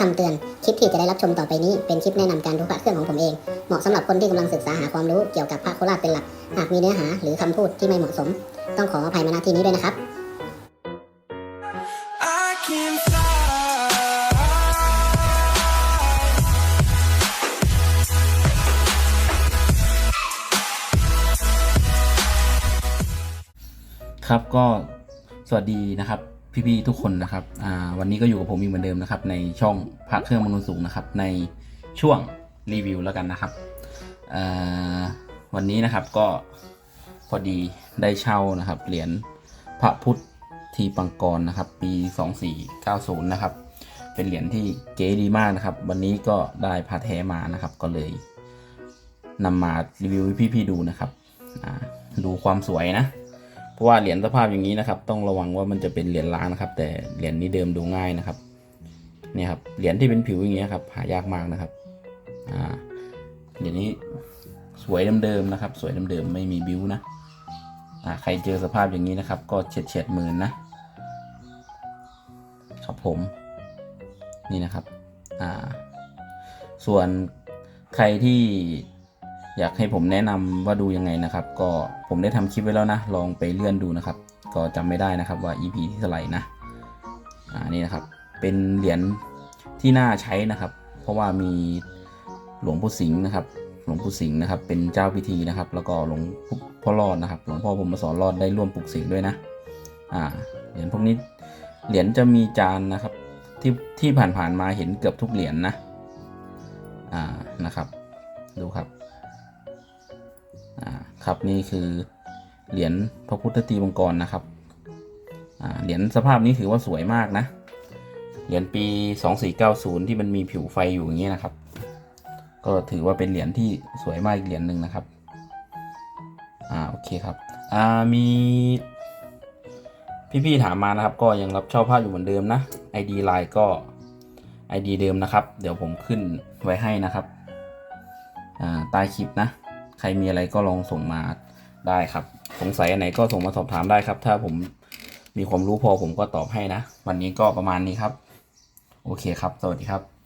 คำเตือน คลิปที่จะได้รับชมต่อไปนี้ เป็นคลิปแนะนำการดูพระเครื่องของผมเอง เหมาะสำหรับคนที่กำลังศึกษาหาความรู้เกี่ยวกับพระโคราชเป็นหลัก หากมีเนื้อหาหรือคำพูดที่ไม่เหมาะสม ต้องขออภัยมาณที่นี้ด้วยนะครับ I can fly. ครับก็สวัสดีนะครับ พี่ๆทุกคนนะครับวันนี้ก็อยู่กับผมอีกเหมือนเดิมนะครับ ในช่องพระเครื่องมนุษย์สูงนะครับ ในช่วงรีวิวแล้วกันนะครับวันนี้นะครับก็พอดีได้เช่านะครับ เหรียญพระพุทธทีปังกรนะครับ ปี 2490 นะครับ เป็นเหรียญที่เก๋ดีมากนะครับ วันนี้ก็ได้พาแท้มานะครับ ก็เลยนำมารีวิวให้พี่ๆดูนะครับดูความสวยนะ ราะว่าเหรียญสภาพอย่างนี้นะครับ ต้องระวังว่ามันจะเป็นเหรียญล้างนะครับ แต่เหรียญนี้เดิมดูง่ายนะครับเนี่ยครับเหรียญที่เป็นผิวอย่างเงี้ยครับหายากมากนะครับอ่าเหรียญนี้สวยเดิมๆนะครับ สวยเดิมๆไม่มีบิ้วนะอ่าใครเจอสภาพอย่างนี้นะครับ ก็เฉียดเฉียดหมื่นนะครับผมนี่นะครับอ่าส่วนใครที่ อยากให้ผมแนะนำว่าดูยังไงนะครับ ก็ผมได้ทำคลิปไว้แล้วนะ ลองไปเลื่อนดูนะครับ ก็จำไม่ได้นะครับว่า EP ที่เท่าไหร่นะอ่านี่นะครับ เป็นเหรียญที่น่าใช้นะครับ เพราะว่ามีหลวงปู่สิงห์นะครับ หลวงปู่สิงห์นะครับ เป็นเจ้าพิธีนะครับ แล้วก็หลวงพ่อรอดนะครับ หลวงพ่อผมมาสอนรอดได้ร่วมปลุกเสกด้วยนะ อ่า เหรียญพวกนี้ เหรียญจะมีจานนะครับ ที่ที่ผ่านๆมาเห็นเกือบทุกเหรียญนะ อ่า นะครับ ดูครับ ครับนี่คือเหรียญพระพุทธตีมังกรนะครับเหรียญสภาพนี้ถือว่าสวยมากนะ เหรียญปี 2490 ที่มันมีผิวไฟอยู่อย่างนี้นะครับ ก็ถือว่าเป็นเหรียญที่สวยมากอีกเหรียญหนึ่งนะครับ อ่าโอเคครับ อ่ามีพี่ๆถามมานะครับ ก็ยังรับเช่าผ้าอยู่เหมือนเดิมนะ ID ไลน์ก็ ID เดิมนะครับ เดี๋ยวผมขึ้นไว้ให้นะครับ อ่าใต้คลิปนะ ใครมีอะไรก็ลองส่งมาได้ครับ สงสัยอันไหนก็ส่งมาสอบถามได้ครับ ถ้าผมมีความรู้พอผมก็ตอบให้นะ วันนี้ก็ประมาณนี้ครับ โอเคครับ สวัสดีครับ